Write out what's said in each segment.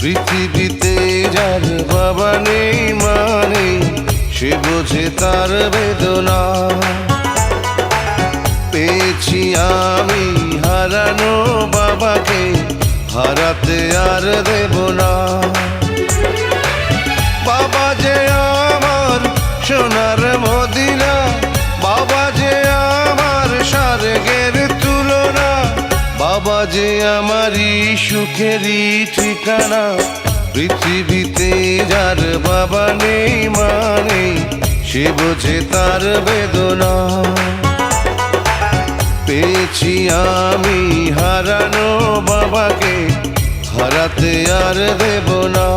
পৃথিবীতে যার বাবা নেই মানে সে বোঝে তার বেদনা। পেয়েছি আমি হারানো বাবাকে, হারাতে আর দেব না। বাবা যে আমার সোনার মদিনা, বাবা যে আমার স্বর্গের তুলনা, বাবা যে আমার সুখেরই ঠিকানা, পৃথিবীতে যার বাবা নেই মানে সে বোঝে তার বেদনা। পেয়েছি আমি হারানো বাবাকে, হারাতে আর দেব না।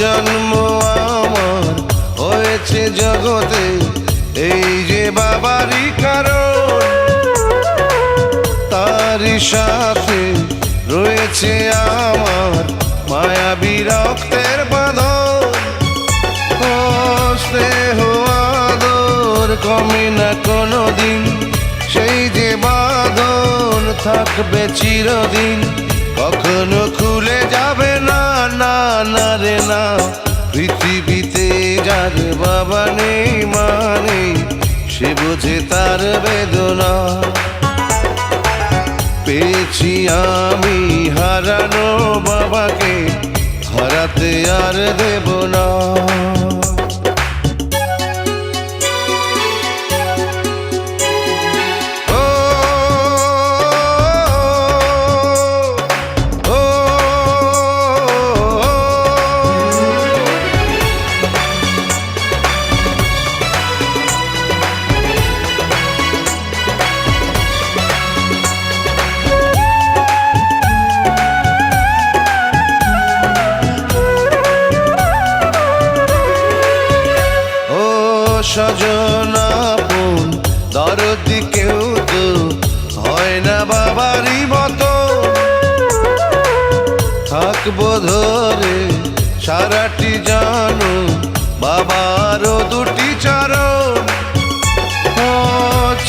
জন্ম আমার হয়েছে জগতে, এই যে বাবারই কারণ, তারই সাথে রয়েছে আমার মায়া বিরক্তের বাঁধন। স্নেহ কমে না কোনো দিন সেই যে বাঁধন থাকবে চিরদিন, কখনো না না, পৃথিবীতে যার বাবা নেই মানে সে বোঝে তার বেদনা। পেয়েছি আমি হারানো বাবাকে, হারাতে আর দেব না। থাকব ধরে সারাটি জানো, বাবারও দুটি চরণ।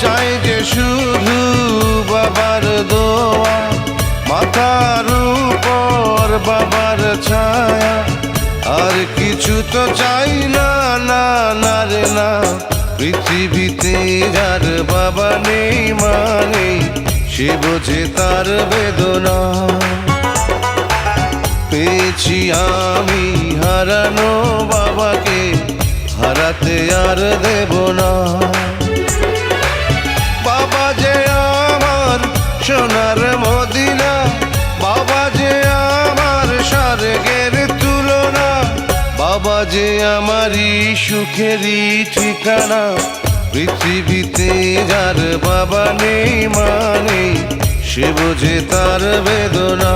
চাই যে শুধু বাবার দোয়া, মাথার উপর বাবার ছায়া। আর কিছু তো চাই না না না রে, না। পৃথিবীতে যার বাবা নেই মানে সে বোঝে তার বেদনা। পেয়েছি আমি হারানো বাবাকে, হারাতে আর দেব না। বাবা যে আমার সোনার মদিনা, বাবা যে আমার স্বর্গের তুলনা, বাবা যে আমারই সুখেরই ঠিকানা, পৃথিবীতে যার বাবা নেই মানে সে বোঝে তার বেদনা।